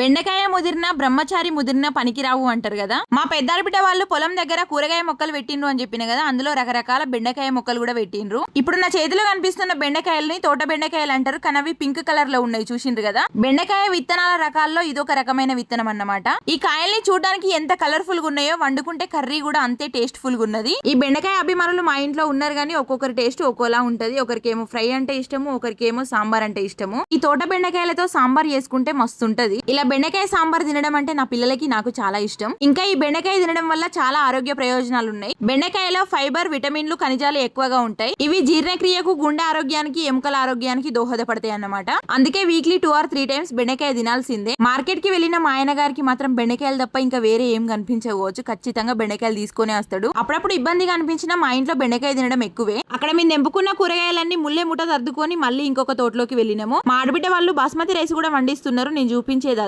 బెండకాయ ముదిరిన బ్రహ్మచారి ముదిరిన పనికిరావు అంటారు కదా. మా పెద్దాడిబిడ్డ వాళ్ళు పొలం దగ్గర కూరగాయ మొక్కలు పెట్టిండ్రు అని చెప్పిన కదా అందులో రకరకాల బెండకాయ మొక్కలు కూడా పెట్టిండ్రు. ఇప్పుడు నా చేతిలో కనిపిస్తున్న బెండకాయలని తోట బెండకాయలు అంటారు కానీ అవి పింక్ కలర్లో ఉన్నాయి చూసిండ్రు కదా. బెండకాయ విత్తనాల రకాల్లో ఇదొక రకమైన విత్తనం అన్నమాట. ఈ కాయల్ని చూడడానికి ఎంత కలర్ఫుల్గా ఉన్నాయో వండుకుంటే కర్రీ కూడా అంతే టేస్ట్ఫుల్గా ఉన్నది. ఈ బెండకాయ అభిమానులు మా ఇంట్లో ఉన్నారు కానీ ఒక్కొక్కరి టేస్ట్ ఒక్కోలా ఉంటది. ఒకరికేమో ఫ్రై అంటే ఇష్టము ఒకరికేమో సాంబార్ అంటే ఇష్టము. ఈ తోట బెండకాయలతో సాంబార్ చేసుకుంటే మస్తు ఉంటది ఇలా బెండకాయ సాంబార్ తినడం అంటే నా పిల్లలకి నాకు చాలా ఇష్టం. ఇంకా ఈ బెండకాయ తినడం వల్ల చాలా ఆరోగ్య ప్రయోజనాలు ఉన్నాయి బెండకాయలో ఫైబర్ విటమిన్లు ఖనిజాలు ఎక్కువగా ఉంటాయి. ఇవి జీర్ణక్రియకు గుండె ఆరోగ్యానికి ఎముకల ఆరోగ్యానికి దోహదపడతాయి అన్నమాట. అందుకే weekly two or three times బెండకాయ తినాల్సిందే. మార్కెట్కి వెళ్ళిన మా ఆయన గారికి మాత్రం బెండకాయలు తప్ప ఇంకా వేరే ఏం కనిపించవచ్చు ఖచ్చితంగా బెండకాయలు తీసుకొని వస్తాడు. అప్పుడప్పుడు ఇబ్బందిగా అనిపించినా మా ఇంట్లో బెండకాయ తినడం ఎక్కువే. అక్కడ మేము నింపుకున్న కూరగాయలన్నీ ముల్లే ముఠ సర్దుకొని మళ్ళీ ఇంకొక తోటలోకి వెళ్ళినాము. మా ఆడబిడ్డ వాళ్ళు బాస్మతి రైస్ కూడా వండిస్తున్నారు. నేను చూపించేది